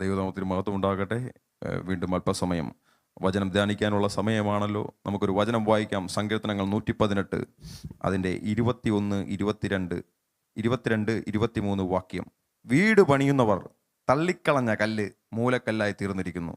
ദൈവനാമത്തിന് മഹത്വം ഉണ്ടാകട്ടെ. വീണ്ടും അല്പസമയം. വചനം ധ്യാനിക്കാനുള്ള സമയമാണല്ലോ. നമുക്കൊരു വചനം വായിക്കാം. സങ്കീർത്തനങ്ങൾ നൂറ്റി പതിനെട്ട് അതിന്റെ ഇരുപത്തി ഒന്ന് ഇരുപത്തിരണ്ട് ഇരുപത്തിരണ്ട് ഇരുപത്തിമൂന്ന് വാക്യം. വീട് പണിയുന്നവർ തള്ളിക്കളഞ്ഞ കല്ല് മൂലക്കല്ലായി തീർന്നിരിക്കുന്നു.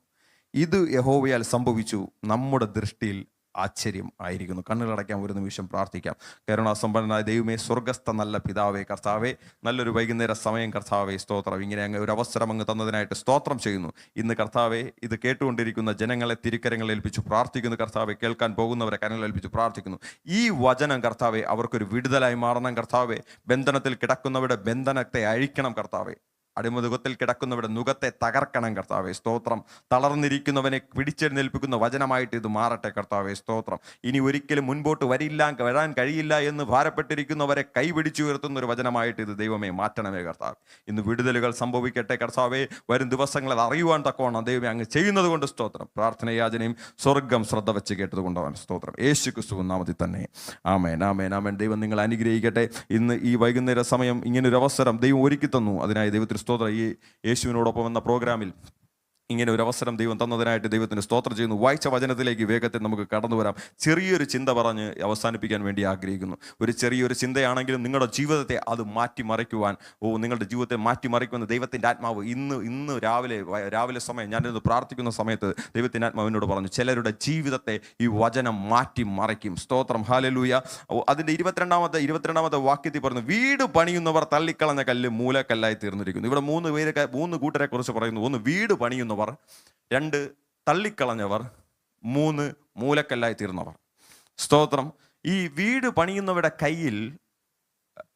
ഇത് യഹോവയാൽ സംഭവിച്ചു. നമ്മുടെ ദൃഷ്ടിയിൽ ആശ്ചര്യം ആയിരിക്കുന്നു. കണ്ണുകളടയ്ക്കാൻ ഒരു നിമിഷം പ്രാർത്ഥിക്കാം. കരുണാസമ്പന്നനായ ദൈവമേ സ്വർഗസ്ഥ നല്ല പിതാവേ കർത്താവേ നല്ലൊരു വൈകുന്നേര സമയം കർത്താവേ സ്തോത്രം. ഇങ്ങനെ അങ്ങ് ഒരു അവസരം അങ്ങ് തന്നതിനായിട്ട് സ്തോത്രം ചെയ്യുന്നു. ഇന്ന് കർത്താവെ ഇത് കേട്ടുകൊണ്ടിരിക്കുന്ന ജനങ്ങളെ തിരുക്കരങ്ങൾ ഏൽപ്പിച്ചു പ്രാർത്ഥിക്കുന്നു കർത്താവെ. കേൾക്കാൻ പോകുന്നവരെ കരങ്ങൾ ഏൽപ്പിച്ചു പ്രാർത്ഥിക്കുന്നു. ഈ വചനം കർത്താവെ അവർക്കൊരു വിടുതലായി മാറണം കർത്താവെ. ബന്ധനത്തിൽ കിടക്കുന്നവരുടെ ബന്ധനത്തെ അഴിക്കണം കർത്താവെ. അടിമുതുകത്തിൽ കിടക്കുന്നവരുടെ നുഖത്തെ തകർക്കണം കർത്താവേ സ്തോത്രം. തളർന്നിരിക്കുന്നവനെ പിടിച്ചെഴുന്നേൽപ്പിക്കുന്ന വചനമായിട്ട് ഇത് മാറട്ടെ കർത്താവേ സ്തോത്രം. ഇനി ഒരിക്കലും മുൻപോട്ട് വരില്ല വരാൻ കഴിയില്ല എന്ന് ഭാരപ്പെട്ടിരിക്കുന്നവരെ കൈപിടിച്ചു ഉയർത്തുന്ന ഒരു വചനമായിട്ട് ഇത് ദൈവമേ മാറ്റണമേ കർത്താവ്. ഇന്ന് വിടുതലുകൾ സംഭവിക്കട്ടെ കർത്താവേ. വരും ദിവസങ്ങളിൽ അറിയുവാൻ തക്കവണ്ണം ദൈവമേ അങ്ങ് ചെയ്യുന്നത് കൊണ്ട് സ്തോത്രം പ്രാർത്ഥനയാചനയും സ്വർഗം ശ്രദ്ധ വെച്ച് കേട്ടത് കൊണ്ടാണ് സ്തോത്രം. യേശു ക്രിസ്തു നാമത്തിൽ തന്നെ. ആമേൻ ആമേൻ ആമേൻ. ദൈവം നിങ്ങൾ അനുഗ്രഹിക്കട്ടെ. ഇന്ന് ഈ വൈകുന്നേര സമയം ഇങ്ങനൊരു അവസരം ദൈവം ഒരുക്കി തന്നു. അതിനായി ദൈവത്തിന് സ്തോത്രം. ഈ യേശുവിനോടൊപ്പം എന്ന പ്രോഗ്രാമിൽ ഇങ്ങനെ ഒരു അവസരം ദൈവം തന്നതിനായിട്ട് ദൈവത്തിന് സ്തോത്രം ചെയ്യുന്നു. വായിച്ച വചനത്തിലേക്ക് വേഗത്തിൽ നമുക്ക് കടന്നു വരാം. ചെറിയൊരു ചിന്ത പറഞ്ഞ് അവസാനിപ്പിക്കാൻ വേണ്ടി ആഗ്രഹിക്കുന്നു. ഒരു ചെറിയൊരു ചിന്തയാണെങ്കിലും നിങ്ങളുടെ ജീവിതത്തെ അത് മാറ്റിമറിക്കുവാൻ ഓ നിങ്ങളുടെ ജീവിതത്തെ മാറ്റിമറിക്കുമെന്ന് ദൈവത്തിന്റെ ആത്മാവ് ഇന്ന് ഇന്ന് രാവിലെ രാവിലെ സമയം ഞാനിത് പ്രാർത്ഥിക്കുന്ന സമയത്ത് ദൈവത്തിന്റെ ആത്മാവിനോട് പറഞ്ഞു ചിലരുടെ ജീവിതത്തെ ഈ വചനം മാറ്റിമറിക്കും. സ്തോത്രം. ഹാലലൂയ അതിന്റെ ഇരുപത്തിരണ്ടാമത്തെ ഇരുപത്തിരണ്ടാമത്തെ വാക്യത്തിൽ പറഞ്ഞു വീട് പണിയുന്നവർ തള്ളിക്കളഞ്ഞ കല്ല് മൂലക്കല്ലായി തീർന്നിരിക്കുന്നു. ഇവിടെ മൂന്ന് പേര് മൂന്ന് കൂട്ടരെ കുറിച്ച് പറയുന്നു ഒന്ന് വീട് പണിയുന്നവർ രണ്ട് തള്ളിക്കളഞ്ഞവർ മൂന്ന് മൂലക്കല്ലായി തീർന്നവർ. സ്തോത്രം. ഈ വീട് പണിയുന്നവരുടെ കയ്യിൽ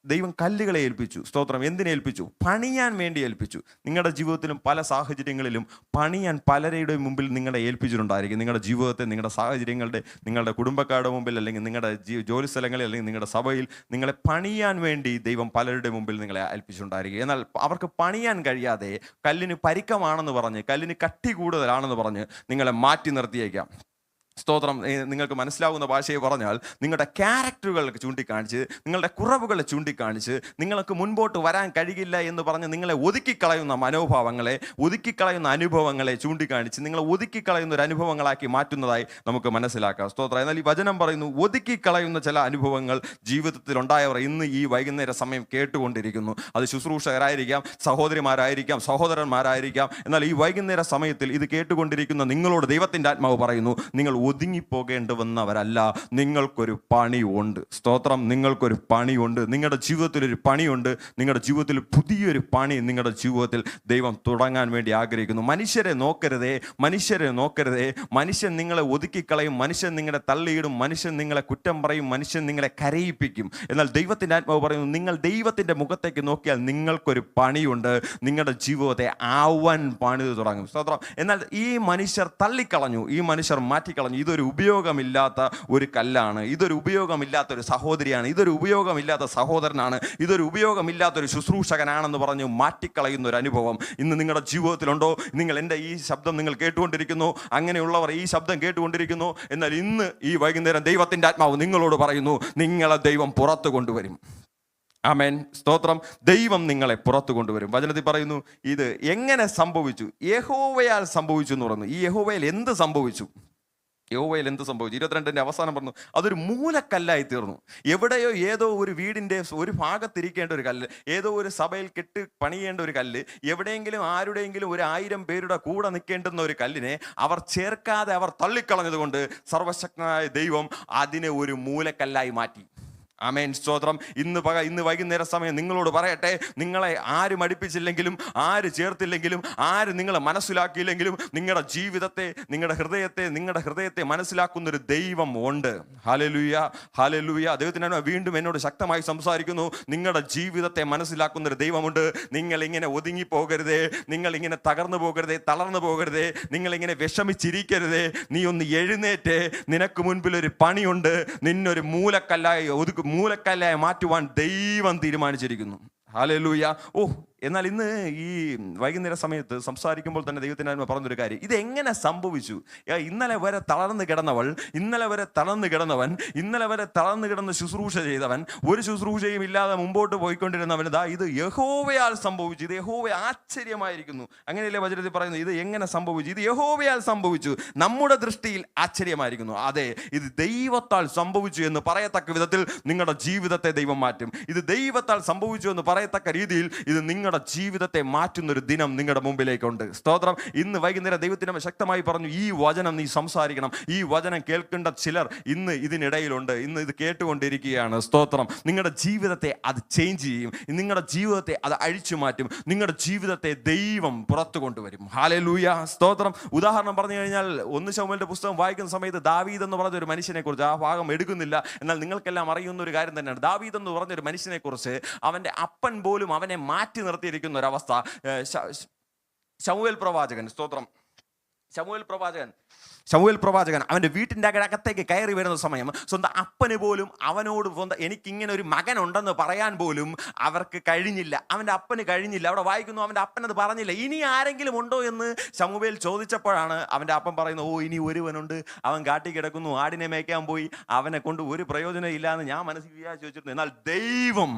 ദൈവം കല്ലുകളെ ഏൽപ്പിച്ചു സ്തോത്രം. എന്തിനെ ഏൽപ്പിച്ചു? പണിയാൻ വേണ്ടി ഏൽപ്പിച്ചു. നിങ്ങളുടെ ജീവിതത്തിലും പല സാഹചര്യങ്ങളിലും പണിയാൻ പലരുടെ മുമ്പിൽ നിങ്ങളെ ഏൽപ്പിച്ചിട്ടുണ്ടായിരിക്കും. നിങ്ങളുടെ ജീവിതത്തെ നിങ്ങളുടെ സാഹചര്യങ്ങളുടെ നിങ്ങളുടെ കുടുംബക്കാരുടെ മുമ്പിൽ അല്ലെങ്കിൽ നിങ്ങളുടെ ജോലി സ്ഥലങ്ങളിൽ അല്ലെങ്കിൽ നിങ്ങളുടെ സഭയിൽ നിങ്ങളെ പണിയാൻ വേണ്ടി ദൈവം പലരുടെ മുമ്പിൽ നിങ്ങളെ ഏൽപ്പിച്ചിട്ടുണ്ടായിരിക്കും. എന്നാൽ അവർക്ക് പണിയാൻ കഴിയാതെ കല്ലിന് പരിക്കമാണെന്ന് പറഞ്ഞ് കല്ലിന് കട്ടി കൂടുതലാണെന്ന് പറഞ്ഞ് നിങ്ങളെ മാറ്റി നിർത്തിയേക്കാം. സ്തോത്രം. നിങ്ങൾക്ക് മനസ്സിലാവുന്ന ഭാഷയെ പറഞ്ഞാൽ നിങ്ങളുടെ ക്യാരക്ടറുകൾ ചൂണ്ടിക്കാണിച്ച് നിങ്ങളുടെ കുറവുകൾ ചൂണ്ടിക്കാണിച്ച് നിങ്ങൾക്ക് മുൻപോട്ട് വരാൻ കഴിയില്ല എന്ന് പറഞ്ഞ് നിങ്ങളെ ഒതുക്കിക്കളയുന്ന മനോഭാവങ്ങളെ ഒതുക്കിക്കളയുന്ന അനുഭവങ്ങളെ ചൂണ്ടിക്കാണിച്ച് നിങ്ങളെ ഒതുക്കിക്കളയുന്ന ഒരു അനുഭവങ്ങളാക്കി മാറ്റുന്നതായി നമുക്ക് മനസ്സിലാക്കാം. സ്തോത്രം. എന്നാൽ ഈ വചനം പറയുന്നു ഒതുക്കിക്കളയുന്ന ചില അനുഭവങ്ങൾ ജീവിതത്തിൽ ഉണ്ടായവർ ഇന്ന് ഈ വൈകുന്നേര സമയം കേട്ടുകൊണ്ടിരിക്കുന്നു. അത് ശുശ്രൂഷകരായിരിക്കാം സഹോദരിമാരായിരിക്കാം സഹോദരന്മാരായിരിക്കാം. എന്നാൽ ഈ വൈകുന്നേര സമയത്തിൽ ഇത് കേട്ടുകൊണ്ടിരിക്കുന്ന നിങ്ങളോട് ദൈവത്തിന്റെ ആത്മാവ് പറയുന്നു നിങ്ങൾ ഒതുങ്ങിപ്പോകേണ്ടുവന്നവരല്ല. നിങ്ങൾക്കൊരു പണിയുണ്ട്. സ്തോത്രം. നിങ്ങൾക്കൊരു പണിയുണ്ട്. നിങ്ങളുടെ ജീവിതത്തിൽ ഒരു പണിയുണ്ട്. നിങ്ങളുടെ ജീവിതത്തിൽ പുതിയൊരു പണി നിങ്ങളുടെ ജീവിതത്തിൽ ദൈവം തുടങ്ങാൻ വേണ്ടി ആഗ്രഹിക്കുന്നു. മനുഷ്യരെ നോക്കരുതേ. മനുഷ്യരെ നോക്കരുതേ. മനുഷ്യൻ നിങ്ങളെ ഒതുക്കിക്കളയും. മനുഷ്യൻ നിങ്ങളെ തള്ളിയിടും. മനുഷ്യൻ നിങ്ങളെ കുറ്റം പറയും. മനുഷ്യൻ നിങ്ങളെ കരയിപ്പിക്കും. എന്നാൽ ദൈവത്തിന്റെ ആത്മാവ് പറയുന്നു നിങ്ങൾ ദൈവത്തിന്റെ മുഖത്തേക്ക് നോക്കിയാൽ നിങ്ങൾക്കൊരു പണിയുണ്ട്. നിങ്ങളുടെ ജീവിതത്തെ ആവാൻ പണിത് തുടങ്ങും. സ്തോത്രം. എന്നാൽ ഈ മനുഷ്യർ തള്ളിക്കളഞ്ഞു. ഈ മനുഷ്യർ മാറ്റിക്കളഞ്ഞു. ഇതൊരു ഉപയോഗമില്ലാത്ത ഒരു കല്ലാണ് ഇതൊരു ഉപയോഗമില്ലാത്ത ഒരു സഹോദരിയാണ് ഇതൊരു ഉപയോഗമില്ലാത്ത സഹോദരനാണ് ഇതൊരു ഉപയോഗമില്ലാത്ത ഒരു ശുശ്രൂഷകനാണെന്ന് പറഞ്ഞ് മാറ്റിക്കളയുന്ന ഒരു അനുഭവം ഇന്ന് നിങ്ങളുടെ ജീവിതത്തിലുണ്ടോ? നിങ്ങൾ എന്റെ ഈ ശബ്ദം നിങ്ങൾ കേട്ടുകൊണ്ടിരിക്കുന്നു അങ്ങനെയുള്ളവർ ഈ ശബ്ദം കേട്ടുകൊണ്ടിരിക്കുന്നു എന്നാൽ ഇന്ന് ഈ വൈകുന്നേരം ദൈവത്തിന്റെ ആത്മാവ് നിങ്ങളോട് പറയുന്നു നിങ്ങളെ ദൈവം പുറത്തു കൊണ്ടുവരും. ആമേൻ. സ്തോത്രം. ദൈവം നിങ്ങളെ പുറത്തു കൊണ്ടുവരും. വചനത്തിൽ പറയുന്നു ഇത് എങ്ങനെ സംഭവിച്ചു? യഹോവയാൽ സംഭവിച്ചു എന്ന് പറഞ്ഞു. ഈ യഹോവയിൽ എന്ത് സംഭവിച്ചു? യഹോവയിൽ എന്ത് സംഭവിച്ചു? ഇരുപത്തിരണ്ടിന്റെ അവസാനം പറഞ്ഞു അതൊരു മൂലക്കല്ലായി തീർന്നു. എവിടെയോ ഏതോ ഒരു വീടിന്റെ ഒരു ഭാഗത്തിരിക്കേണ്ട ഒരു കല്ല് ഏതോ ഒരു സഭയിൽ കെട്ട് പണിയേണ്ട ഒരു കല്ല് എവിടെയെങ്കിലും ആരുടെയെങ്കിലും ഒരു ആയിരം പേരുടെ കൂടെ നിൽക്കേണ്ടുന്ന ഒരു കല്ലിനെ അവർ ചേർക്കാതെ അവർ തള്ളിക്കളഞ്ഞതുകൊണ്ട് സർവശക്തനായ ദൈവം അതിനെ ഒരു മൂലക്കല്ലായി മാറ്റി. ആമേൻ. സ്തോത്രം. ഇന്ന് പക ഇന്ന് വൈകുന്നേര സമയം നിങ്ങളോട് പറയട്ടെ നിങ്ങളെ ആര് മടിപ്പിച്ചില്ലെങ്കിലും ആര് ചേർത്തില്ലെങ്കിലും ആര് നിങ്ങളെ മനസ്സിലാക്കിയില്ലെങ്കിലും നിങ്ങളുടെ ജീവിതത്തെ നിങ്ങളുടെ ഹൃദയത്തെ നിങ്ങളുടെ ഹൃദയത്തെ മനസ്സിലാക്കുന്ന ഒരു ദൈവം ഉണ്ട്. ഹാലലൂയ ഹാലലൂയ ദൈവത്തിന് വീണ്ടും എന്നോട് ശക്തമായി സംസാരിക്കുന്നു. നിങ്ങളുടെ ജീവിതത്തെ മനസ്സിലാക്കുന്ന ഒരു ദൈവമുണ്ട്. നിങ്ങൾ ഇങ്ങനെ ഒതുങ്ങി പോകരുതേ നിങ്ങൾ ഇങ്ങനെ തകർന്നു പോകരുതേ തളർന്നു പോകരുതേ. നിങ്ങൾ ഇങ്ങനെ വിഷമിച്ചിരിക്കരുതേ. നീ ഒന്ന് എഴുന്നേറ്റ്. നിനക്ക് മുൻപിൽ ഒരു പണിയുണ്ട്. നിന്നൊരു മൂലക്കല്ലായി ഒതുക്ക് മൂലക്കല്ലായി മാറ്റുവാൻ ദൈവം തീരുമാനിച്ചിരിക്കുന്നു. ഹാലലൂയ ഓ എന്നാൽ ഇന്ന് ഈ വൈകുന്നേര സമയത്ത് സംസാരിക്കുമ്പോൾ തന്നെ ദൈവത്തിനായ്മ പറഞ്ഞൊരു കാര്യം. ഇത് എങ്ങനെ സംഭവിച്ചു ഇന്നലെ വരെ തളർന്നു കിടന്നവൾ ഇന്നലെ വരെ തളർന്നു കിടന്നവൻ ഇന്നലെ വരെ തളർന്നു കിടന്ന് ശുശ്രൂഷ ചെയ്തവൻ ഒരു ശുശ്രൂഷയും ഇല്ലാതെ മുമ്പോട്ട് പോയിക്കൊണ്ടിരുന്നവൻ ഇതാ ഇത് യഹോവയാൽ സംഭവിച്ചു ഇത് യഹോവ ആശ്ചര്യമായിരിക്കുന്നു. അങ്ങനെയല്ലേ വചനത്തിൽ പറയുന്നത്? ഇത് എങ്ങനെ സംഭവിച്ചു? ഇത് യഹോവയാൽ സംഭവിച്ചു. നമ്മുടെ ദൃഷ്ടിയിൽ ആശ്ചര്യമായിരിക്കുന്നു. അതെ ഇത് ദൈവത്താൽ സംഭവിച്ചു എന്ന് പറയത്തക്ക വിധത്തിൽ നിങ്ങളുടെ ജീവിതത്തെ ദൈവം മാറ്റും. ഇത് ദൈവത്താൽ സംഭവിച്ചു എന്ന് പറയത്തക്ക രീതിയിൽ ഇത് നിങ്ങളുടെ ജീവിതത്തെ മാറ്റുന്ന ഒരു ദിനം നിങ്ങളുടെ മുമ്പിലേക്കുണ്ട്. സ്തോത്രം. ഇന്ന് വൈകുന്നേരം ദൈവത്തിന് ശക്തമായി പറഞ്ഞു ഈ വചനം നീ സംസാരിക്കണം. ഈ വചനം കേൾക്കേണ്ട ചിലർ ഇന്ന് ഇതിനിടയിലുണ്ട്. ഇന്ന് ഇത് കേട്ടുകൊണ്ടിരിക്കുകയാണ്. സ്തോത്രം. നിങ്ങളുടെ ജീവിതത്തെ അത് ചേഞ്ച് ചെയ്യും. നിങ്ങളുടെ ജീവിതത്തെ അത് അഴിച്ചു മാറ്റും. നിങ്ങളുടെ ജീവിതത്തെ ദൈവം പുറത്തു കൊണ്ടുവരും. ഹാലലൂയ സ്തോത്രം. ഉദാഹരണം പറഞ്ഞു കഴിഞ്ഞാൽ ഒന്ന് ശൗമലിന്റെ പുസ്തകം വായിക്കുന്ന സമയത്ത് ദാവീദ് എന്ന് പറഞ്ഞ ഒരു മനുഷ്യനെക്കുറിച്ച് ആ ഭാഗം എടുക്കുന്നില്ല. എന്നാൽ നിങ്ങൾക്കെല്ലാം അറിയുന്ന ഒരു കാര്യം തന്നെയാണ്. ദാവീദ് എന്ന് പറഞ്ഞ ഒരു മനുഷ്യനെ കുറിച്ച് അവന്റെ അപ്പൻ പോലും അവനെ മാറ്റി നിർത്തിയിരിക്കുന്ന ഒരവസ്ഥ ശമുവൽ പ്രവാചകൻ സ്തോത്രം. ശമുവൽ പ്രവാചകൻ ശമുവൽ പ്രവാചകൻ അവന്റെ വീട്ടിന്റെ അകത്തേക്ക് കയറി വരുന്ന സമയം സ്വന്തം അപ്പന് പോലും അവനോട് സ്വന്തം എനിക്കിങ്ങനെ ഒരു മകൻ ഉണ്ടെന്ന് പറയാൻ പോലും അവർക്ക് കഴിഞ്ഞില്ല. അവന്റെ അപ്പന് കഴിഞ്ഞില്ല. അവിടെ വായിക്കുന്നു അവന്റെ അപ്പനത് പറഞ്ഞില്ല. ഇനി ആരെങ്കിലും ഉണ്ടോ എന്ന് ശമുവേൽ ചോദിച്ചപ്പോഴാണ് അവന്റെ അപ്പൻ പറയുന്നത് ഓ ഇനി ഒരുവനുണ്ട്. അവൻ കാട്ടി കിടക്കുന്നു ആടിനെ മേയ്ക്കാൻ പോയി. അവനെ കൊണ്ട് ഒരു പ്രയോജനം ഇല്ല എന്ന് ഞാൻ മനസ്സിൽ വിചാരിച്ചു വെച്ചിരുന്നു. എന്നാൽ ദൈവം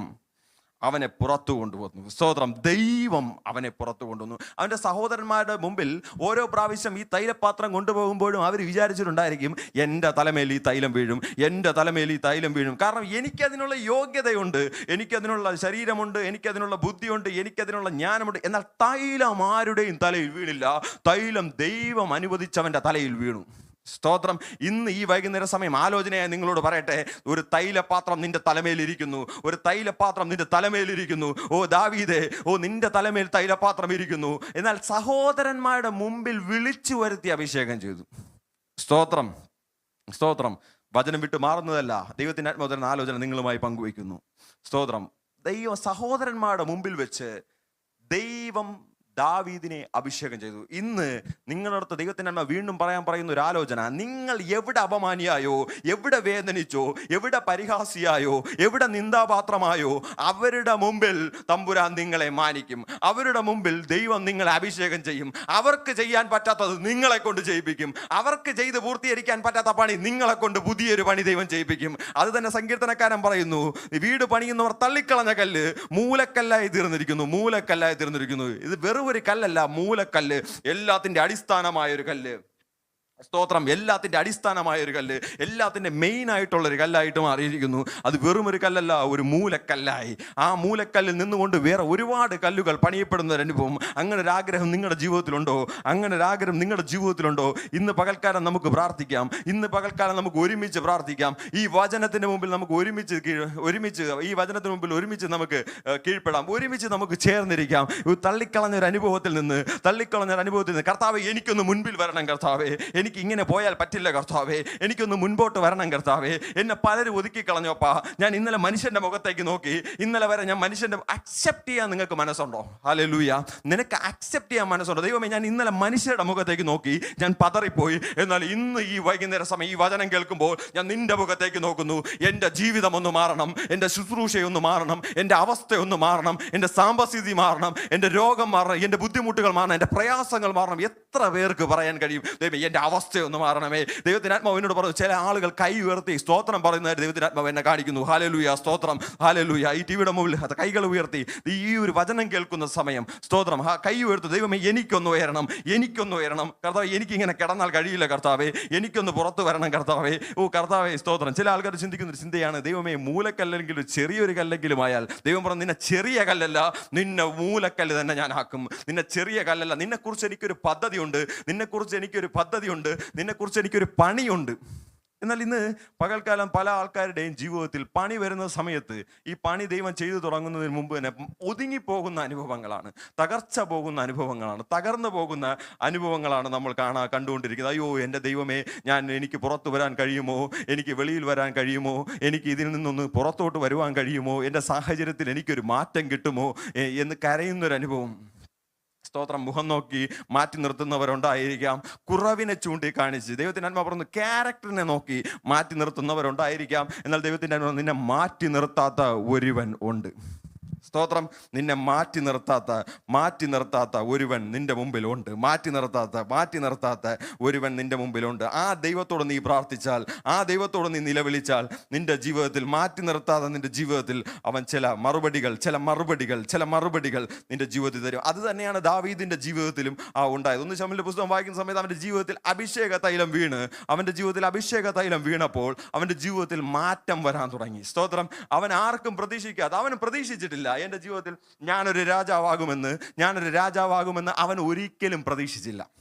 അവനെ പുറത്തു കൊണ്ടുവന്നു. സ്തോത്രം ദൈവം അവനെ പുറത്തു കൊണ്ടുവന്നു. അവന്റെ സഹോദരന്മാരുടെ മുമ്പിൽ ഓരോ പ്രാവശ്യം ഈ തൈലപാത്രം കൊണ്ടുപോകുമ്പോഴും അവർ വിചാരിച്ചിട്ടുണ്ടായിരിക്കും എന്റെ തലമേൽ ഈ തൈലം വീഴും എന്റെ തലമേൽ ഈ തൈലം വീഴും. കാരണം എനിക്കതിനുള്ള യോഗ്യതയുണ്ട് എനിക്കതിനുള്ള ശരീരമുണ്ട് എനിക്കതിനുള്ള ബുദ്ധിയുണ്ട് എനിക്കതിനുള്ള ജ്ഞാനമുണ്ട്. എന്നാൽ തൈലം ആരുടെയും തലയിൽ വീണില്ല. തൈലം ദൈവം അനുവദിച്ചവന്റെ തലയിൽ വീണു. സ്തോത്രം. ഇന്ന് ഈ വൈകുന്നേര സമയം ആലോചനയായി നിങ്ങളോട് പറയട്ടെ. ഒരു തൈലപാത്രം നിന്റെ തലമേലിരിക്കുന്നു. ഒരു തൈലപാത്രം നിന്റെ തലമേലിരിക്കുന്നു. ഓ ദാവീദേ ഓ നിന്റെ തലമേൽ തൈലപാത്രം ഇരിക്കുന്നു. എന്നാൽ സഹോദരന്മാരുടെ മുമ്പിൽ വിളിച്ചു വരുത്തി അഭിഷേകം ചെയ്തു. സ്തോത്രം സ്തോത്രം. വചനം വിട്ട് മാറുന്നതല്ല. ദൈവത്തിന്റെ ആത്മോദരൻ ആലോചന നിങ്ങളുമായി പങ്കുവയ്ക്കുന്നു. സ്തോത്രം. ദൈവ സഹോദരന്മാരുടെ മുമ്പിൽ വെച്ച് ദൈവം ദാവീദിനെ അഭിഷേകം ചെയ്തു. ഇന്ന് നിങ്ങളുടെ അടുത്ത് ദൈവത്തിന്റെ അമ്മ വീണ്ടും പറയാൻ പറയുന്ന ഒരു ആലോചന. നിങ്ങൾ എവിടെ അപമാനിയായോ എവിടെ വേദനിച്ചോ എവിടെ പരിഹാസിയായോ എവിടെ നിന്ദാപാത്രമായോ അവരുടെ മുമ്പിൽ തമ്പുരാൻ നിങ്ങളെ മാനിക്കും. അവരുടെ മുമ്പിൽ ദൈവം നിങ്ങളെ അഭിഷേകം ചെയ്യും. അവർക്ക് ചെയ്യാൻ പറ്റാത്തത് നിങ്ങളെ കൊണ്ട് ചെയ്യിപ്പിക്കും. അവർക്ക് ചെയ്ത് പൂർത്തീകരിക്കാൻ പറ്റാത്ത പണി നിങ്ങളെ കൊണ്ട് പുതിയൊരു പണി ദൈവം ചെയ്യിപ്പിക്കും. അത് തന്നെ സങ്കീർത്തനക്കാരൻ പറയുന്നു വീട് പണിയുന്നവർ തള്ളിക്കളഞ്ഞ കല്ല് മൂലക്കല്ലായി തീർന്നിരിക്കുന്നു മൂലക്കല്ലായി തീർന്നിരിക്കുന്നു. ഇത് വെറും ഒരു കല്ലല്ല മൂലക്കല്ല്. എല്ലാത്തിന്റെ അടിസ്ഥാനമായ ഒരു കല്ല്. സ്തോത്രം. എല്ലാത്തിന്റെ അടിസ്ഥാനമായ ഒരു കല്ല് എല്ലാത്തിന്റെ മെയിൻ ആയിട്ടുള്ള ഒരു കല്ലായിട്ട് മാറിയിരിക്കുന്നു. അത് വെറും ഒരു കല്ലല്ല ഒരു മൂലക്കല്ലായി. ആ മൂലക്കല്ലിൽ നിന്നുകൊണ്ട് വേറെ ഒരുപാട് കല്ലുകൾ പണിയപ്പെടുന്ന അനുഭവം അങ്ങനെ ഒരു ആഗ്രഹം നിങ്ങളുടെ ജീവിതത്തിലുണ്ടോ? അങ്ങനെ ഒരു ആഗ്രഹം നിങ്ങളുടെ ജീവിതത്തിലുണ്ടോ? ഇന്ന് പകൽക്കാലം നമുക്ക് പ്രാർത്ഥിക്കാം. ഇന്ന് പകൽക്കാലം നമുക്ക് ഒരുമിച്ച് പ്രാർത്ഥിക്കാം. ഈ വചനത്തിന് മുമ്പിൽ നമുക്ക് ഒരുമിച്ച് ഒരുമിച്ച് ഈ വചനത്തിന് മുമ്പിൽ ഒരുമിച്ച് നമുക്ക് കീഴ്പ്പെടാം. ഒരുമിച്ച് നമുക്ക് ചേർന്നിരിക്കാം. തള്ളിക്കളഞ്ഞ ഒരു അനുഭവത്തിൽ നിന്ന് തള്ളിക്കളഞ്ഞ ഒരു അനുഭവത്തിൽ നിന്ന്. കർത്താവ് എനിക്കൊന്ന് മുൻപിൽ വരണം കർത്താവേ. എനിക്ക് ഇങ്ങനെ പോയാൽ പറ്റില്ല കർത്താവേ. എനിക്കൊന്ന് മുൻപോട്ട് വരണം കർത്താവേ. എന്നെ പലരും ഒതുക്കി കളഞ്ഞോപ്പാ ഞാൻ ഇന്നലെ മനുഷ്യന്റെ മുഖത്തേക്ക് നോക്കി. ഇന്നലെ വരെ ഞാൻ മനുഷ്യന്റെ അക്സെപ്റ്റ് ചെയ്യാൻ നിങ്ങൾക്ക് മനസ്സുണ്ടോ? അല്ലെ ലൂയ നിനക്ക് അക്സെപ്റ്റ് ചെയ്യാൻ മനസ്സുണ്ടോ? ദൈവമേ ഞാൻ ഇന്നലെ മനുഷ്യരുടെ മുഖത്തേക്ക് നോക്കി. ഞാൻ പതറിപ്പോയി. എന്നാൽ ഇന്ന് ഈ വൈകുന്നേര സമയം ഈ വചനം കേൾക്കുമ്പോൾ ഞാൻ നിന്റെ മുഖത്തേക്ക് നോക്കുന്നു. എന്റെ ജീവിതം ഒന്ന് മാറണം. എന്റെ ശുശ്രൂഷയൊന്ന് മാറണം. എന്റെ അവസ്ഥയൊന്ന് മാറണം. എന്റെ സാമ്പസ്ഥിതി മാറണം. എന്റെ രോഗം മാറണം. എന്റെ ബുദ്ധിമുട്ടുകൾ മാറണം. എന്റെ പ്രയാസങ്ങൾ മാറണം. എത്ര പേർക്ക് പറയാൻ കഴിയും? ദൈവം എന്റെ അവസ്ഥയൊന്ന് മാറണമേ. എന്നോട് പറഞ്ഞു ചില ആളുകൾ കൈ ഉയർത്തി സ്തോത്രം പറയുന്നതായിട്ട് ദൈവത്തിന്റെ ആത്മാവ് എന്നെ കാണിക്കുന്നു. ഹാലലൂയ സ്തോത്രം. ഹാലലൂയ ഈ ടി വിയുടെ മുമ്പിൽ കൈകൾ ഉയർത്തി. ഈ ഒരു വചനം കേൾക്കുന്ന സമയം. സ്തോത്രം. കൈ ഉയർത്തി ദൈവമേ എനിക്കൊന്ന് ഉയരണം. എനിക്കൊന്ന് ഉയരണം. കർത്താവ് എനിക്കിങ്ങനെ കിടന്നാൽ കഴിയില്ല കർത്താവേ. എനിക്കൊന്ന് പുറത്തു വരണം കർത്താവേ. ഓ കർത്താവേ സ്തോത്രം. ചില ആൾക്കാർ ചിന്തിക്കുന്ന ഒരു ചിന്തയാണ് ദൈവമേ മൂലക്കല്ലെങ്കിലും ചെറിയൊരു കല്ലെങ്കിലും ആയാൽ ദൈവം പറഞ്ഞു നിന്നെ ചെറിയ കല്ലല്ല നിന്നെ മൂലക്കല്ല് തന്നെ ഞാൻ ആക്കും. നിന്നെ ചെറിയ കല്ലല്ല. നിന്നെക്കുറിച്ച് എനിക്കൊരു പദ്ധതിയുണ്ട്. നിന്നെക്കുറിച്ച് എനിക്കൊരു പദ്ധതിയുണ്ട്. നിന്നെക്കുറിച്ച് എനിക്കൊരു പണിയുണ്ട്. എന്നാൽ ഇന്ന് പകൽക്കാലം പല ആൾക്കാരുടെയും ജീവിതത്തിൽ പണി വരുന്ന സമയത്ത് ഈ പണി ദൈവം ചെയ്തു തുടങ്ങുന്നതിന് മുമ്പ് തന്നെ ഒതുങ്ങിപ്പോകുന്ന അനുഭവങ്ങളാണ്. തകർച്ച പോകുന്ന അനുഭവങ്ങളാണ്. തകർന്നു പോകുന്ന അനുഭവങ്ങളാണ് നമ്മൾ കാണാ കണ്ടുകൊണ്ടിരിക്കുന്നത്. അയ്യോ എന്റെ ദൈവമേ ഞാൻ എനിക്ക് പുറത്തു വരാൻ കഴിയുമോ? എനിക്ക് വെളിയിൽ വരാൻ കഴിയുമോ? എനിക്ക് ഇതിൽ നിന്നൊന്ന് പുറത്തോട്ട് വരുവാൻ കഴിയുമോ? എന്റെ സാഹചര്യത്തിൽ എനിക്കൊരു മാറ്റം കിട്ടുമോ? എന്ന് കരയുന്നൊരു അനുഭവം സ്തോത്രം മുഖം നോക്കി മാറ്റി നിർത്തുന്നവരുണ്ടായിരിക്കാം. കുറവിനെ ചൂണ്ടിക്കാണിച്ച് ദൈവത്തിന്റെ അന്മ പറഞ്ഞു ക്യാരക്ടറിനെ നോക്കി മാറ്റി നിർത്തുന്നവരുണ്ടായിരിക്കാം. എന്നാൽ ദൈവത്തിന്റെ അന്മ നിന്നെ മാറ്റി നിർത്താത്ത ഒരുവൻ ഉണ്ട്. സ്തോത്രം. നിന്നെ മാറ്റി നിർത്താത്ത മാറ്റി നിർത്താത്ത ഒരുവൻ നിന്റെ മുമ്പിലുണ്ട്. മാറ്റി നിർത്താത്ത മാറ്റി നിർത്താത്ത ഒരുവൻ നിന്റെ മുമ്പിലുണ്ട്. ആ ദൈവത്തോട് നീ പ്രാർത്ഥിച്ചാൽ ആ ദൈവത്തോട് നീ നിലവിളിച്ചാൽ നിന്റെ ജീവിതത്തിൽ മാറ്റി നിർത്താതെ നിന്റെ ജീവിതത്തിൽ അവൻ ചില മറുപടികൾ ചില മറുപടികൾ ചില മറുപടികൾ നിന്റെ ജീവിതത്തിൽ തരും. അത് തന്നെയാണ് ദാവീദിന്റെ ജീവിതത്തിലും ആ ഉണ്ടായത്. ഒന്ന് ശമലിന്റെ പുസ്തകം വായിക്കുന്ന സമയത്ത് അവന്റെ ജീവിതത്തിൽ അഭിഷേക തൈലം വീണ്. അവന്റെ ജീവിതത്തിൽ അഭിഷേക തൈലം വീണപ്പോൾ അവന്റെ ജീവിതത്തിൽ മാറ്റം വരാൻ തുടങ്ങി. സ്തോത്രം. അവൻ ആർക്കും പ്രതീക്ഷിക്കാതെ അവൻ പ്രതീക്ഷിച്ചിട്ടില്ല. എന്റെ ജീവിതത്തിൽ ഞാനൊരു രാജാവാകുമെന്ന് ഞാനൊരു രാജാവാകുമെന്ന് അവൻ ഒരിക്കലും പ്രതീക്ഷിച്ചില്ല.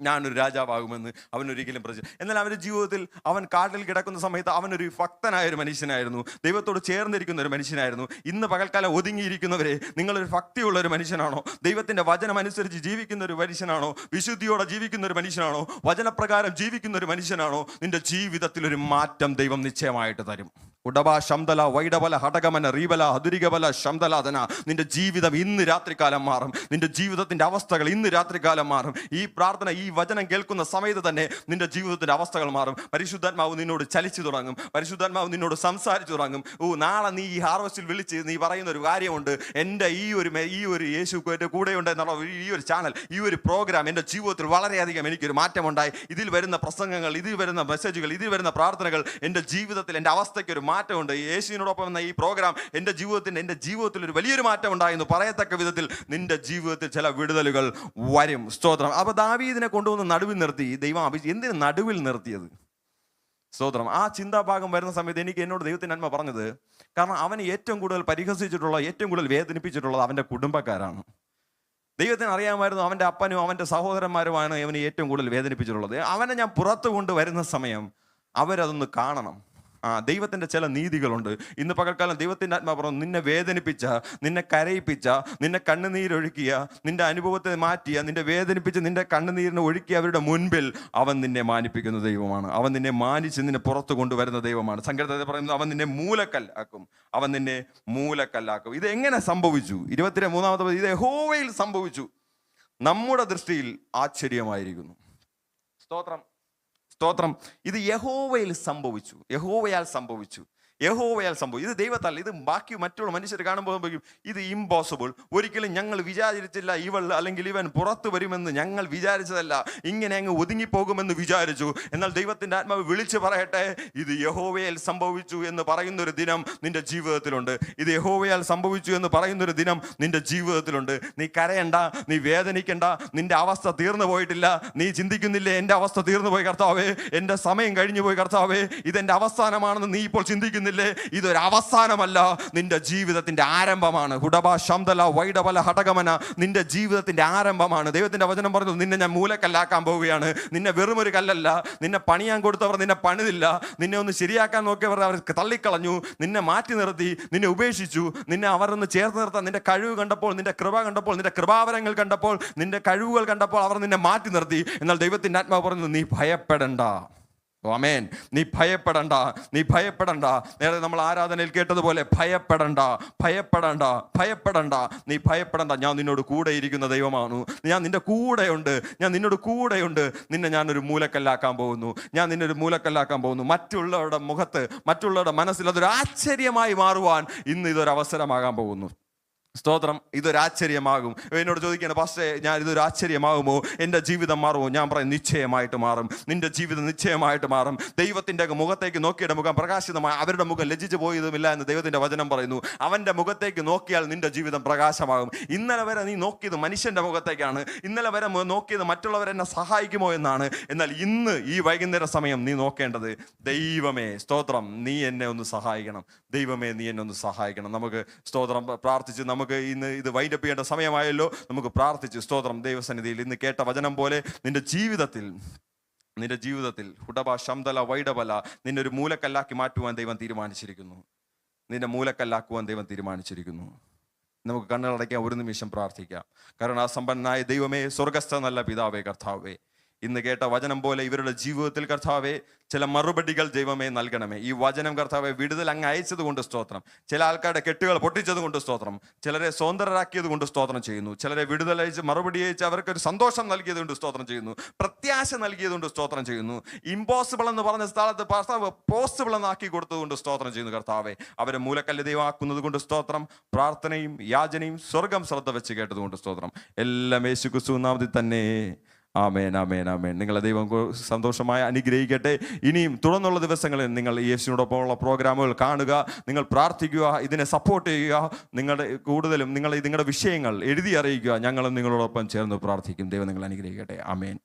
ഞാനൊരു രാജാവാകുമെന്ന് അവൻ ഒരിക്കലും പ്രതി എന്നാൽ അവന്റെ ജീവിതത്തിൽ അവൻ കാട്ടിൽ കിടക്കുന്ന സമയത്ത് അവനൊരു ഭക്തനായ ഒരു മനുഷ്യനായിരുന്നു. ദൈവത്തോട് ചേർന്നിരിക്കുന്ന ഒരു മനുഷ്യനായിരുന്നു. ഇന്ന് പകൽക്കാലം ഒതുങ്ങിയിരിക്കുന്നവരെ നിങ്ങളൊരു ഭക്തിയുള്ള ഒരു മനുഷ്യനാണോ? ദൈവത്തിന്റെ വചനം അനുസരിച്ച് ജീവിക്കുന്ന ഒരു മനുഷ്യനാണോ? വിശുദ്ധിയോടെ ജീവിക്കുന്ന ഒരു മനുഷ്യനാണോ? വചനപ്രകാരം ജീവിക്കുന്ന ഒരു മനുഷ്യനാണോ? നിന്റെ ജീവിതത്തിൽ ഒരു മാറ്റം ദൈവം നിശ്ചയമായിട്ട് തരും. ഉടബ ശംതല വൈഡബല ഹടകമന റീബല ഹതുരികബല ശംതലാതന നിന്റെ ജീവിതം ഇന്ന് രാത്രികാലം മാറും. നിന്റെ ജീവിതത്തിന്റെ അവസ്ഥകൾ ഇന്ന് രാത്രികാലം മാറും. ഈ പ്രാർത്ഥന ഈ വചനം കേൾക്കുന്ന സമയത്ത് തന്നെ നിന്റെ ജീവിതത്തിന്റെ അവസ്ഥകൾ മാറും. പരിശുദ്ധാത്മാവ് നിന്നോട് ചലിച്ചു തുടങ്ങും. പരിശുദ്ധാത്മാവ് നിന്നോട് സംസാരിച്ചു തുടങ്ങും. ഓ നാളെ നീ ഈ ഹാർവസ്റ്റിൽ വിളിച്ച് നീ പറയുന്ന ഒരു കാര്യമുണ്ട്. എന്റെ ഈ ഒരു ഈ ഒരു യേശു എന്റെ കൂടെയുണ്ട് എന്നുള്ള ഈ ഒരു ചാനൽ ഈ ഒരു പ്രോഗ്രാം എന്റെ ജീവിതത്തിൽ വളരെയധികം എനിക്കൊരു മാറ്റമുണ്ടായി. ഇതിൽ വരുന്ന പ്രസംഗങ്ങൾ ഇതിൽ വരുന്ന മെസ്സേജുകൾ ഇതിൽ വരുന്ന പ്രാർത്ഥനകൾ എന്റെ ജീവിതത്തിൽ എന്റെ അവസ്ഥയ്ക്ക് ഒരു മാറ്റമുണ്ട്. യേശുവിനോടൊപ്പം എന്ന ഈ പ്രോഗ്രാം എന്റെ ജീവിതത്തിന്റെ എന്റെ ജീവിതത്തിൽ ഒരു വലിയൊരു മാറ്റം ഉണ്ടായെന്ന് പറയത്തക്ക വിധത്തിൽ നിന്റെ ജീവിതത്തിൽ ചില വിടുതലുകൾ വരും. സ്തോത്രം. അപ്പോൾ ദാവീദിനെ കൊണ്ടുവന്ന് നടുവിൽ നിർത്തി. ദൈവം അഭി എന്തിനു നടുവിൽ നിർത്തിയത്? സ്തോത്രം. ആ ചിന്താഭാഗം വരുന്ന സമയത്ത് എനിക്ക് എന്നോട് ദൈവത്തിന്റെ നന്മ പറഞ്ഞത് കാരണം അവന് ഏറ്റവും കൂടുതൽ പരിഹസിച്ചിട്ടുള്ള ഏറ്റവും കൂടുതൽ വേദനിപ്പിച്ചിട്ടുള്ളത് അവന്റെ കുടുംബക്കാരാണ്. ദൈവത്തിന് അറിയാമായിരുന്നു അവന്റെ അപ്പനും അവന്റെ സഹോദരന്മാരുമാണ് അവനെ ഏറ്റവും കൂടുതൽ വേദനിപ്പിച്ചിട്ടുള്ളത്. അവനെ ഞാൻ പുറത്തു കൊണ്ടുവരുന്ന സമയം അവരതൊന്ന് കാണണം. ദൈവത്തിന്റെ ചില നീതികളുണ്ട്. ഇന്ന് പകൽക്കാലം ദൈവത്തിന്റെ ആത്മാ പറഞ്ഞു നിന്നെ വേദനിപ്പിച്ച നിന്നെ കരയിപ്പിച്ച നിന്നെ കണ്ണുനീരൊഴുക്കിയ നിന്റെ അനുഭവത്തെ മാറ്റിയ നിന്റെ വേദനിപ്പിച്ച് നിന്റെ കണ്ണുനീരിനെ ഒഴുക്കിയ അവരുടെ മുൻപിൽ അവൻ നിന്നെ മാനിപ്പിക്കുന്ന ദൈവമാണ്. അവൻ നിന്നെ മാനിച്ച് നിന്നെ പുറത്തു കൊണ്ടുവരുന്ന ദൈവമാണ്. സങ്കീർത്തത്തെ പറയുന്നത് അവൻ നിന്നെ മൂലക്കല്ലാക്കും. അവൻ നിന്നെ മൂലക്കല്ലാക്കും. ഇത് എങ്ങനെ സംഭവിച്ചു? ഇരുപത്തിരണ്ട് മൂന്നാമത്തെ ഇത് യഹോവയിൽ സംഭവിച്ചു. നമ്മുടെ ദൃഷ്ടിയിൽ ആശ്ചര്യമായിരിക്കുന്നു. സ്തോത്രം. സ്തോത്രം. ഇത് യഹോവയിൽ സംഭവിച്ചു. യഹോവയാൽ സംഭവിച്ചു. യഹോവയാൽ സംഭവിക്കും. ഇത് ദൈവത്താൽ ഇത് ബാക്കി മറ്റുള്ള മനുഷ്യർ കാണുമ്പോൾ സംഭവിക്കും. ഇത് ഇമ്പോസിബിൾ ഒരിക്കലും ഞങ്ങൾ വിചാരിച്ചില്ല ഇവൾ അല്ലെങ്കിൽ ഇവൻ പുറത്തു വരുമെന്ന് ഞങ്ങൾ വിചാരിച്ചതല്ല. ഇങ്ങനെ അങ്ങ് ഒതുങ്ങിപ്പോകുമെന്ന് വിചാരിച്ചു. എന്നാൽ ദൈവത്തിന്റെ ആത്മാവ് വിളിച്ചു പറയട്ടെ ഇത് യഹോവയാൽ സംഭവിച്ചു എന്ന് പറയുന്നൊരു ദിനം നിന്റെ ജീവിതത്തിലുണ്ട്. ഇത് യഹോവയാൽ സംഭവിച്ചു എന്ന് പറയുന്നൊരു ദിനം നിന്റെ ജീവിതത്തിലുണ്ട്. നീ കരയണ്ട നീ വേദനിക്കണ്ട നിന്റെ അവസ്ഥ തീർന്നു പോയിട്ടില്ല. നീ ചിന്തിക്കുന്നില്ലേ എന്റെ അവസ്ഥ തീർന്നു പോയി കർത്താവേ എന്റെ സമയം കഴിഞ്ഞു പോയി കർത്താവേ ഇതെന്റെ അവസാനമാണെന്ന് നീ ഇപ്പോൾ ചിന്തിക്കുന്നില്ലേ ഇതൊരു അവസാനമല്ല. നിന്റെ ജീവിതത്തിന്റെ ആരംഭമാണ്. ഹുഡബ ശംതല വൈഡബല ഹടകമന നിന്റെ ജീവിതത്തിന്റെ ആരംഭമാണ്. ദൈവത്തിന്റെ വചനം പറഞ്ഞു നിന്നെ ഞാൻ മൂലക്കല്ലാക്കാൻ പോവുകയാണ്. നിന്നെ വെറുമൊരു കല്ലല്ല. നിന്നെ പണിയാൻ കൊടുത്തവർ നിന്നെ പണിതില്ല. നിന്നെ ഒന്ന് ശരിയാക്കാൻ നോക്കിയവർ അവർ തള്ളിക്കളഞ്ഞു. നിന്നെ മാറ്റി നിർത്തി. നിന്നെ ഉപേക്ഷിച്ചു. നിന്നെ അവർ ഒന്ന് ചേർത്ത് നിർത്താൻ നിന്റെ കഴിവ് കണ്ടപ്പോൾ നിന്റെ കൃപ കണ്ടപ്പോൾ നിന്റെ കൃപാവരങ്ങൾ കണ്ടപ്പോൾ നിന്റെ കഴിവുകൾ കണ്ടപ്പോൾ അവർ നിന്നെ മാറ്റി നിർത്തി. എന്നാൽ ദൈവത്തിന്റെ ആത്മാവ് പറഞ്ഞു നീ ഭയപ്പെടണ്ട. അമേൻ നീ ഭയപ്പെടണ്ട നീ ഭയപ്പെടണ്ട. നേരെ നമ്മൾ ആരാധനയിൽ കേട്ടതുപോലെ ഭയപ്പെടണ്ട ഭയപ്പെടണ്ട ഭയപ്പെടണ്ട. നീ ഭയപ്പെടണ്ട ഞാൻ നിന്നോട് കൂടെ ഇരിക്കുന്ന ദൈവമാണ്. ഞാൻ നിന്റെ കൂടെയുണ്ട് ഞാൻ നിന്നോട് കൂടെയുണ്ട്. നിന്നെ ഞാനൊരു മൂലക്കല്ലാക്കാൻ പോകുന്നു. ഞാൻ നിന്നെ ഒരു മൂലക്കല്ലാക്കാൻ പോകുന്നു. മറ്റുള്ളവരുടെ മുഖത്ത് മറ്റുള്ളവരുടെ മനസ്സിൽ അതൊരു ആശ്ചര്യമായി മാറുവാൻ ഇന്ന് ഇതൊരു അവസരമാകാൻ പോകുന്നു. സ്തോത്രം. ഇതൊരാശ്ചര്യമാകും എന്നോട് ചോദിക്കുകയാണ് പക്ഷേ ഞാൻ ഇതൊരു ആശ്ചര്യമാകുമോ? എന്റെ ജീവിതം മാറുമോ? ഞാൻ പറയും നിശ്ചയമായിട്ട് മാറും. നിന്റെ ജീവിതം നിശ്ചയമായിട്ട് മാറും. ദൈവത്തിന്റെ മുഖത്തേക്ക് നോക്കിയുടെ മുഖം പ്രകാശിതമായി അവരുടെ മുഖം ലജ്ജിച്ചു പോയതുമില്ല എന്ന് ദൈവത്തിന്റെ വചനം പറയുന്നു. അവന്റെ മുഖത്തേക്ക് നോക്കിയാൽ നിന്റെ ജീവിതം പ്രകാശമാകും. ഇന്നലെ വരെ നീ നോക്കിയത് മനുഷ്യന്റെ മുഖത്തേക്കാണ്. ഇന്നലെ വരെ നോക്കിയത് മറ്റുള്ളവരെന്നെ സഹായിക്കുമോ എന്നാണ്. എന്നാൽ ഇന്ന് ഈ വൈകുന്നേര സമയം നീ നോക്കേണ്ടത് ദൈവമേ സ്തോത്രം. നീ എന്നെ ഒന്ന് സഹായിക്കണം. ദൈവമേ നീ എന്നെ ഒന്ന് സഹായിക്കണം. നമുക്ക് സ്തോത്രം പ്രാർത്ഥിച്ച് നമുക്ക് ഇന്ന് ഇത് വൈൻഡപ്പ് ചെയ്യേണ്ട സമയമായല്ലോ. നമുക്ക് പ്രാർത്ഥിച്ച് സ്തോത്രം. ദൈവസന്നിധിയിൽ ഇന്ന് കേട്ട വചനം പോലെ നിന്റെ ജീവിതത്തിൽ നിന്റെ ജീവിതത്തിൽ ഹുടബ ശംതല വൈഡബല നിന്നെ ഒരു മൂലക്കല്ലാക്കി മാറ്റുവാൻ ദൈവം തീരുമാനിച്ചിരിക്കുന്നു. നിന്നെ മൂലക്കല്ലാക്കുവാൻ ദൈവം തീരുമാനിച്ചിരിക്കുന്നു. നമുക്ക് കണ്ണുകളടയ്ക്കാൻ ഒരു നിമിഷം പ്രാർത്ഥിക്കാം. കാരണം ആ സമ്പന്നനായ ദൈവമേ സ്വർഗസ്ഥ നല്ല പിതാവേ കർത്താവേ ഇന്ന് കേട്ട വചനം പോലെ ഇവരുടെ ജീവിതത്തിൽ കർത്താവെ ചില മറുപടികൾ ദൈവമേ നൽകണമേ. ഈ വചനം കർത്താവെ വിടുതൽ അങ്ങ് അയച്ചത് കൊണ്ട് സ്തോത്രം. ചില ആൾക്കാരുടെ കെട്ടുകൾ പൊട്ടിച്ചത് കൊണ്ട് സ്തോത്രം. ചിലരെ സ്വതന്ത്രരാക്കിയത് കൊണ്ട് സ്തോത്രം ചെയ്യുന്നു. ചിലരെ വിടുതൽ അയച്ച് മറുപടി അയച്ച് അവർക്ക് ഒരു സന്തോഷം നൽകിയത് കൊണ്ട് സ്തോത്രം ചെയ്യുന്നു. പ്രത്യാശ നൽകിയത് കൊണ്ട് സ്തോത്രം ചെയ്യുന്നു. ഇമ്പോസിബിൾ എന്ന് പറഞ്ഞ സ്ഥലത്ത് കർത്താവ് പോസിബിൾ എന്നാക്കി കൊടുത്തത് കൊണ്ട് സ്തോത്രം ചെയ്യുന്നു കർത്താവെ. അവരെ മൂലക്കല്ല് ദൈവമാക്കുന്നത് കൊണ്ട് സ്തോത്രം. പ്രാർത്ഥനയും യാചനയും സ്വർഗം ശ്രദ്ധ വെച്ച് കേട്ടത് കൊണ്ട് സ്തോത്രം. എല്ലാം യേശു ക്രിസ്തു നാമത്തിൽ തന്നെ. ആമേൻ ആമേൻ ആമേൻ. നിങ്ങളെ ദൈവം സന്തോഷമായി അനുഗ്രഹിക്കട്ടെ. ഇനിയും തുടർന്നുള്ള ദിവസങ്ങളിൽ നിങ്ങൾ യേശുവിനോടൊപ്പമുള്ള പ്രോഗ്രാമുകൾ കാണുക നിങ്ങൾ പ്രാർത്ഥിക്കുക ഇതിനെ സപ്പോർട്ട് ചെയ്യുക നിങ്ങളുടെ കൂടുതലും നിങ്ങൾ നിങ്ങളുടെ വിഷയങ്ങൾ എഴുതി അറിയിക്കുക. ഞങ്ങളും നിങ്ങളോടൊപ്പം ചേർന്ന് പ്രാർത്ഥിക്കും. ദൈവം നിങ്ങൾ അനുഗ്രഹിക്കട്ടെ. ആമേൻ.